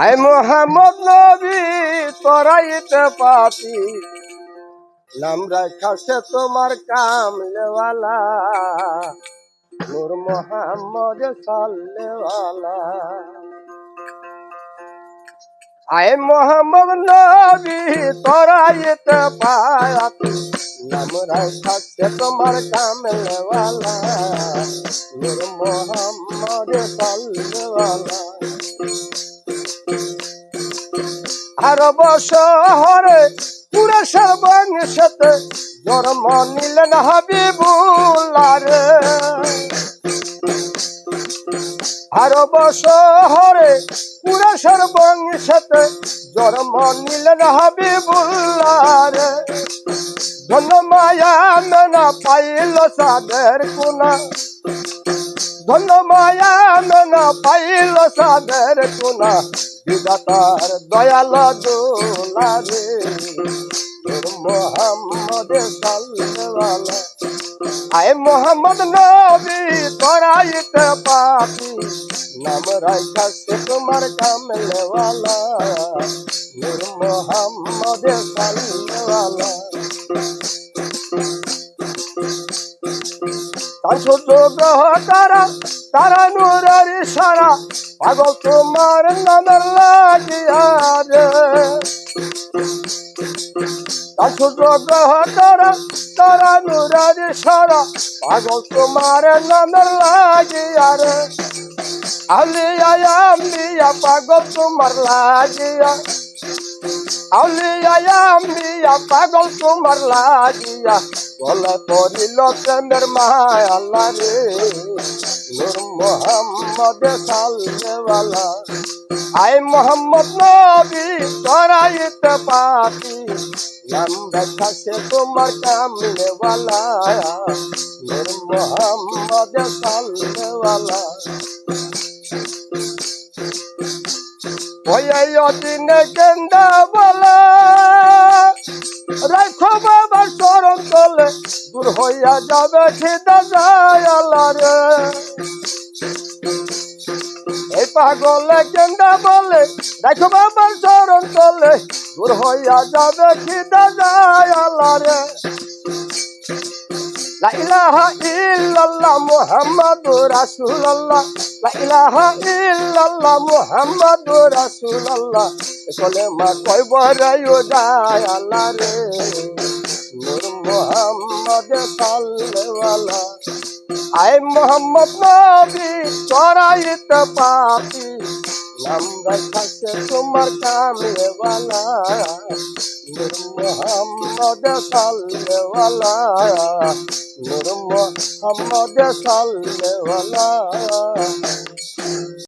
আয় মোহাম্মদ নবী তোরাইতে পাপি। নাম রাখাছে তোমার কামলেওয়ালা। নূর মোহাম্মদ সাল্লেওয়ালা। আয় মোহাম্মদ নবী তোরাইতে পাপি। নাম রাখাছে তোমার কামলেওয়ালা। নূর মোহাম্মদ সাল্লেওয়ালা। আরব শহরে পুরা সর্বংশতে জন্ম নিলেন হাবিবুল্লারে আরব শহরে পুরা সর্বংশতে জন্ম নিলেন হাবিবুল্লারে ধন্য মায়া মেনা পাইল সাদের কুনা। ধন্য মায়া মেনা পাইল সাদের কুনা। বিদাতার দয়াল দোলারে মোহাম্মদ সাল্লাল্লাহ আয় মোহাম্মদ নবী, তোরাইতে পাপি, নাম রাখা সে তোমার কামলেওয়ালা। নূর মোহাম্মদ সাল্লাল্লাহ তার সূর্য গ্রহ তারা তারা নূরের সারা পাগল তোমার নামের লাগিয়া রে গ্রহ তারা তারা নূরের সারা পাগল তোমার নামের লাগিয়া রে আলিয়া পাগল তোমার লাগিয়া আউলিয়া আম্বিয়া পাগল তোমার লাগিয়া। গলা পড়িল প্রেমের মায় আল্লাহ রে নূর মোহাম্মদ সাল্লেওয়ালা। আয় মোহাম্মদ নবী তরাইতে পাপি। নাম রাখাছে তোমার কামলেওয়ালা নূর মোহাম্মদ সাল্লেওয়ালা। ওই অদিনে গেন্দা বলা। রাখো বাবার চরণ তলে, দূর হইয়া যাবে খিদা যায় রে। এই পাগলে গেন্দা বলে, রাখো বাবার চরণ তলে, দূর হইয়া যাবে খিদা যায় রে। লা ইলাহা ইল্লাল্লাহ মুহাম্মাদুর রাসূলুল্লাহ। ইলাহা ইল্লাল্লাহ মুহাম্মাদুর রাসূলুল্লাহ। কলে মা কই বরাইও যায় আল্লাহ রে। নূর মুহাম্মদ সাল্লাল্লাহ। আয় মোহাম্মদ নবী চরাইতে পাপি। নাম রাখাছে তোমার কামলেওয়ালা নূর নূর মোহাম্মদ সাল্লাল্লাহ